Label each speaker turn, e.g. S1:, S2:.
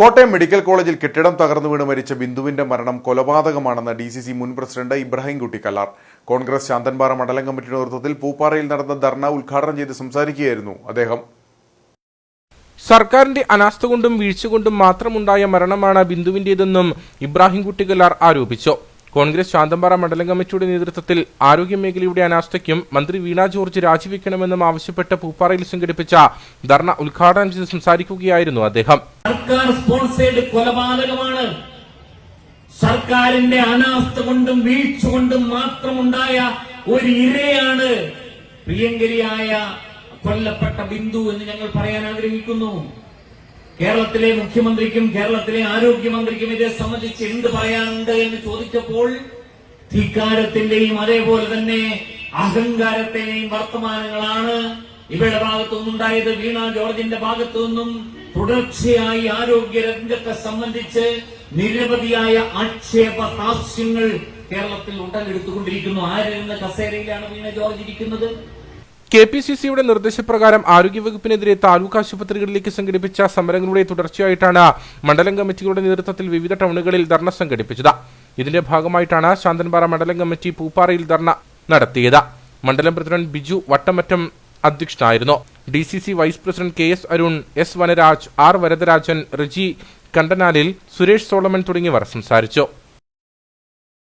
S1: Kottayam medical കോളേജിൽ കെട്ടിടം തകർന്നു വീണ് മരിച്ച ബിന്ദുവിന്റെ മരണം കൊലപാതകമാണെന്ന് ഡി സി സി മുൻ പ്രസിഡന്റ് ഇബ്രാഹിംകുട്ടി കല്ലാർ കോൺഗ്രസ് ശാന്തൻപാറ മണ്ഡലം കമ്മിറ്റിയുടെ നേതൃത്വത്തിൽ പൂപ്പാറയിൽ നടന്ന ധർണ ഉദ്ഘാടനം ചെയ്ത് സംസാരിക്കുകയായിരുന്നു അദ്ദേഹം.
S2: സർക്കാരിന്റെ അനാസ്ഥ കൊണ്ടും വീഴ്ച കൊണ്ടും മാത്രമുണ്ടായ മരണമാണ് ബിന്ദുവിന്റേതെന്നും ഇബ്രാഹിം കല്ലാർ ആരോപിച്ചു. കോൺഗ്രസ് ശാന്തമ്പാറ മണ്ഡലം കമ്മിറ്റിയുടെ നേതൃത്വത്തിൽ ആരോഗ്യമേഖലയുടെ അനാസ്ഥയ്ക്കും മന്ത്രി വീണ ജോർജ് രാജിവെക്കണമെന്നും ആവശ്യപ്പെട്ട് പൂപ്പാറയിൽ സംഘടിപ്പിച്ച ധർണ ഉദ്ഘാടനം ചെയ്ത് സംസാരിക്കുകയായിരുന്നു അദ്ദേഹം.
S3: സർക്കാർ സ്പോൺസേഡ് കൊലപാതകമാണ്. സർക്കാരിന്റെ അനാസ്ഥ കൊണ്ടും വീഴ്ച കൊണ്ടും മാത്രമുണ്ടായ ഒരു ഇരയാണ് പ്രിയങ്കരിയായ കൊല്ലപ്പെട്ട ബിന്ദു എന്ന് ഞങ്ങൾ പറയാൻ ആഗ്രഹിക്കുന്നു. കേരളത്തിലെ മുഖ്യമന്ത്രിക്കും കേരളത്തിലെ ആരോഗ്യമന്ത്രിക്കും ഇതേ സംബന്ധിച്ച് എന്ത് പറയാനുണ്ട് എന്ന് ചോദിച്ചപ്പോൾ ധിക്കാരത്തിന്റെയും അതേപോലെ തന്നെ അഹങ്കാരത്തിന്റെയും വർത്തമാനങ്ങളാണ് ഇവരുടെ ഭാഗത്തു നിന്നുണ്ടായത് വീണ ജോർജിന്റെ ഭാഗത്തു നിന്നും തുടർച്ചയായി ആരോഗ്യ രംഗത്തെ സംബന്ധിച്ച് നിരവധിയായ ആക്ഷേപ ഹാസ്യങ്ങൾ കേരളത്തിൽ ഉടലെടുത്തുകൊണ്ടിരിക്കുന്നു. ആരെന്ന കസേരയിലാണ് വീണ ജോർജ് ഇരിക്കുന്നത്?
S2: കെ പി സി സിയുടെ നിർദ്ദേശപ്രകാരം ആരോഗ്യവകുപ്പിനെതിരെ താലൂക്ക് ആശുപത്രികളിലേക്ക് സംഘടിപ്പിച്ച സമരങ്ങളുടെ തുടർച്ചയായിട്ടാണ് മണ്ഡലം കമ്മിറ്റികളുടെ നേതൃത്വത്തിൽ വിവിധ ടൗണുകളിൽ ധർണ സംഘടിപ്പിച്ചത്. ഇതിന്റെ ഭാഗമായിട്ടാണ് ശാന്തൻപാറ മണ്ഡലം കമ്മിറ്റി പൂപ്പാറയിൽ ധർണ നടത്തിയത്. മണ്ഡലം പ്രസിഡന്റ് ബിജു വട്ടമറ്റം അധ്യക്ഷനായിരുന്നു. D C C vice president K S Arun S Vanaraj R Varadarajan Riji Kandanalil Suresh Solomon തുടങ്ങിയവർ സംസാരിച്ചു.